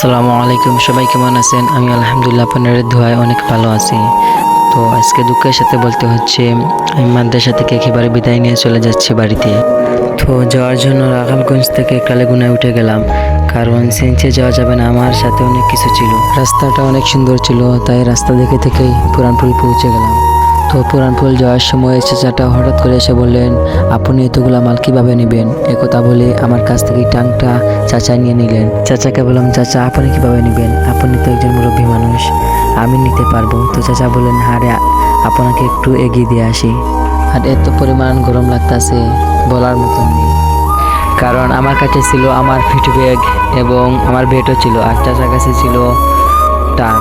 আসসালামু আলাইকুম, সবাই কেমন আছেন? আমি আলহামদুলিল্লাহ আপনার ধোয়ায় অনেক ভালো আছি। তো আজকে দুঃখের সাথে বলতে হচ্ছে, আমি মাদ্রাসা থেকে একেবারে বিদায় নিয়ে চলে যাচ্ছি বাড়িতে। তো যাওয়ার জন্য রাখালগঞ্জ থেকে কালেগুনায় উঠে গেলাম। কারণ সেঞ্চে যাওয়া যাবে না, আমার সাথে অনেক কিছু ছিল। রাস্তাটা অনেক সুন্দর ছিল, তাই রাস্তা দেখে থেকেই পুরানপুর পৌঁছে গেলাম। তো পুরানপুর যাওয়ার সময় চাচাটা হঠাৎ করে এসে বললেন, আপনি এতগুলা মাল কীভাবে নেবেন? একথা বলে আমার কাছ থেকে টাংটা চাচা নিয়ে নিলেন। চাচাকে বললাম, চাচা, আপনি কীভাবে নেবেন? আপনি তো একজন মুরব্বী মানুষ, আমি নিতে পারব। তো চাচা বললেন, হারে, আপনাকে একটু এগিয়ে দিয়ে আসি। আর এত পরিমাণ গরম লাগতেছে, বলার মতন নেই। কারণ আমার কাছে ছিল আমার ফিট ব্যাগ এবং আমার বেটও ছিল, আর চাচার কাছে ছিল টান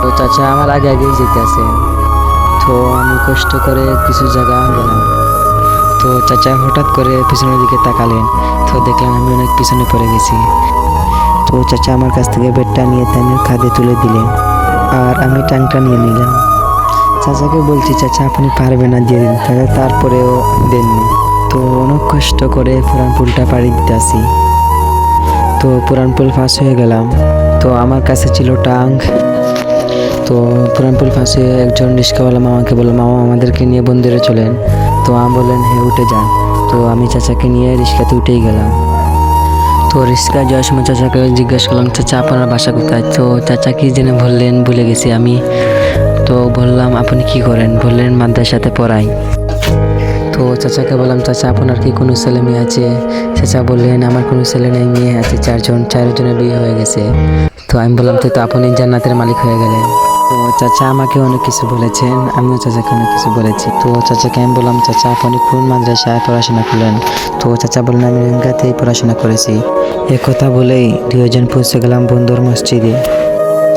তো চাচা আমার আগে আগেই যেতে আছে তো আমি কষ্ট করে কিছু জায়গা গেলাম। তো চাচা হঠাৎ করে পিছনের দিকে তাকালেন। তো দেখলাম আমি অনেক পিছনে পড়ে গেছি। তো চাচা আমার কাছ থেকে বেডটা নিয়ে তানের খাদে তুলে দিলেন আর আমি টাংটা নিয়ে নিলাম। চাচাকে বলছি, চাচা, আপনি পারবে না, দিয়ে দিন। চাচা তারপরেও দেননি। তো অনেক কষ্ট করে পুরান পুলটা পাড়ি দিতে আসি। তো পুরান পুল ফাঁস হয়ে গেলাম। তো আমার কাছে ছিল টাং। তো পুরানপুর ফাঁসে একজন রিক্সাওয়ালা মামাকে বলল, মামা, আমাদেরকে নিয়ে বন্ধুরে চলেন। তো আমি বললেন হ্যাঁ উঠে যান। তো আমি চাচাকে নিয়ে রিক্সাতে উঠেই গেলাম। তো রিক্সা যাওয়ার সময় চাচাকে জিজ্ঞাসা করলাম, চাচা, আপনার বাসা কোথায়? তো চাচা কি জেনে বললেন, ভুলে গেছি আমি। তো বললাম, আপনি কি করেন? বললেন, মাদ্রাসাতে পড়াই। তো চাচাকে বললাম, চাচা, আপনার কি কোনো ছেলে মেয়ে আছে? চাচা বললেন, আমার কোনো ছেলে নেই, মেয়ে আছে, চারজন, চারজনের বিয়ে হয়ে গেছে। তো আমি বললাম, তো আপনি জান্নাতের মালিক হয়ে গেলেন। তো চাচা আমাকে অনেক কিছু বলেছেন, আমিও চাচাকে অনেক কিছু বলেছি। তো চাচাকে আমি বললাম, চাচা, আপনি কোন মাদ্রাসায় পড়াশোনা করলেন? তো চাচা বললেন, আমি রেঙ্গাতেই পড়াশোনা করেছি। কথা বলেই দুজন পৌঁছে গেলাম বন্দর মসজিদে।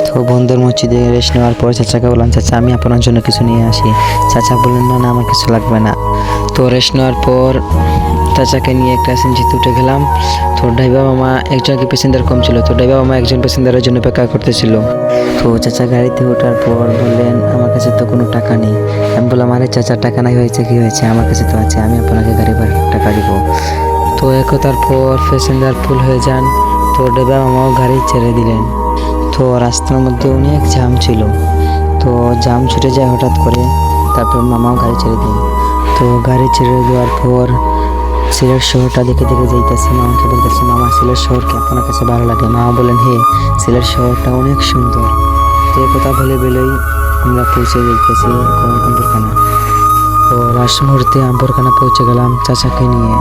তো বন্দর মসজিদে রেস্ট নেওয়ার পর চাচাকে বললাম, চাচা, আমি আপনার জন্য কিছু নিয়ে আসি। চাচা বললেন, না না, আমার কিছু লাগবে না। তো রেস্ট নেওয়ার পর চাচাকে নিয়ে একটা সিনজিতে উঠে গেলাম। তো ড্রাইভার মামা একজনকে প্যাসেঞ্জার কম ছিল তো ড্রাইভার মামা একজন প্যাসেঞ্জারের জন্য অপেক্ষা করতেছিল। তো চাচা গাড়িতে ওঠার পর বললেন, আমার কাছে তো কোনো টাকা নেই। আমি বললাম, আরে চাচা, টাকা নাই, হয়েছে কি হয়েছে? আমার কাছে তো আছে, আমি আপনাকে গাড়ি ভাড়ার টাকা দিব। তো একতার পর প্যাসেঞ্জার ফুল হয়ে যান। তো ডাইবা মামাও গাড়ি ছেড়ে দিলেন। তো রাস্তার মধ্যে অনেক জ্যাম ছিল। তো জাম ছুটে যায় হঠাৎ করে, তারপর মামাও গাড়ি ছেড়ে দিন তো গাড়ি ছেড়ে দেওয়ার পর সিলেট শহরটা দেখে দেখে যাইতেছে মামাকে বলতেছে, মামা, সিলেট শহরকে আপনার কাছে ভালো লাগে? মা বলেন, হে, সিলেট শহরটা অনেক সুন্দর। তো এই কথা বলে বলেই আমরা পৌঁছে যাইতেছি আম্বরখানা। তো লাস্ট মুহূর্তে আম্বরখানা পৌঁছে গেলাম চাচাকে নিয়ে।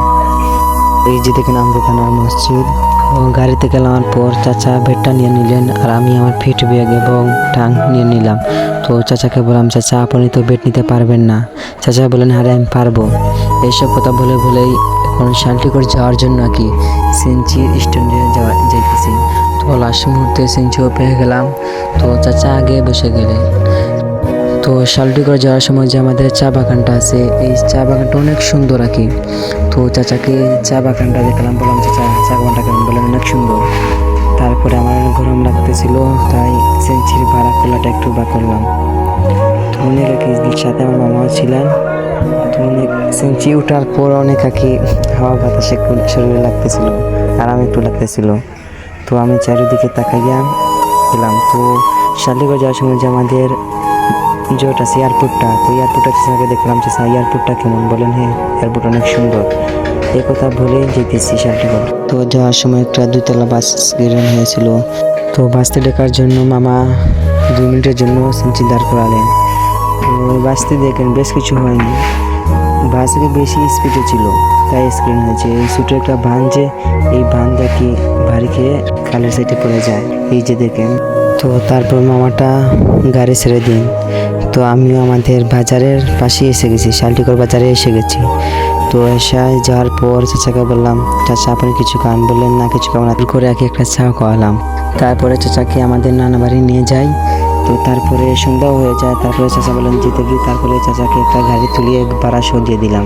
এই যে দেখেন আম্বরখানার মসজিদ। ও গাড়িতে গেলাম পর চাচা বেডটা নিয়ে নিলেন আর আমি আমার ফিট ব্যাগ এবং টাং নিয়ে নিলাম। তো চাচাকে বললাম, চাচা, আপনি তো বেড নিতে পারবেন না। চাচা বলেন আরে, আমি পারব। এইসব কথা বলে বলেই এখন শান্তিগড় যাওয়ার জন্য কি সেঞ্চির স্ট্যান্ডে যাওয়া যাইতেছি। তো লাস্ট মুহূর্তে সেঞ্চিও পেয়ে গেলাম। তো চাচা আগে বসে গেলেন। তো শালটিগড় যাওয়ার সময় যে আমাদের চা বাগানটা আছে, এই চা বাগানটা অনেক সুন্দর আর কি। তো চাচাকে চা বাগানটা দেখলাম, বললাম, চাচা, চা বাগানটা কেমন? বললাম অনেক সুন্দর। তারপরে আমার অনেক গরম লাগতেছিল তাই সেঞ্চির ভাড়া খোলাটা একটু বা করলাম। তো অনেক আর কি সাথে আমার মামাও ছিলেন। তো অনেক সেঞ্চি উঠার পর অনেক আর কি হাওয়া বাতাস শরীরে লাগতেছিল আরাম একটু লাগতেছিল। তো আমি চারিদিকে তাকাইয়া গেলাম তো শালিগড় যাওয়ার সময় যে আমাদের জোট আছে এয়ারপোর্টটা তো এয়ারপোর্টটা চাচাকে দেখলাম চাচা এয়ারপোর্টটা কেমন? বলেন হ্যাঁ এয়ারপোর্ট অনেক সুন্দর। এই কথা বলে যেতেছি শান্তিগড় তো যাওয়ার সময় একটা দুইতলা বাস গ্রেন হয়েছিল। তো বাসতে ঢোকার জন্য মামা দুই মিনিটের জন্য সিনচি দাঁড় করালেন। তো বাসতে দেখেন, বেশ কিছু হয়নি। বাসে বেশি স্পিডে ছিল। তাই স্ক্রিন হয়েছে। এই ছোটো একটা ভান যে, এই ভানটা কি ভারী খেয়ে খালের সাইডে পড়ে যায়? এই যে দেখেন। তো তারপর মামাটা গাড়ি ছেড়ে দিন। তো আমিও আমাদের বাজারের পাশে এসে গেছি। শালটিকর বাজারে এসে গেছি। তো এসে যাওয়ার পর চাচাকে বললাম, চাচা, আপনি কিছু খান? বললেন, না, কিছু খাব না। করে আগে একটা চা খাওয়ালাম। তারপরে চাচাকে আমাদের নানা বাড়ি নিয়ে যাই। তো তারপরে সন্ধ্যাও হয়ে যায়, তারপরে চাচা বললেন, যেতে গিয়ে তারপরে চাচাকে একটা গাড়ি তুলিয়ে ভাড়া দিয়ে দিলাম।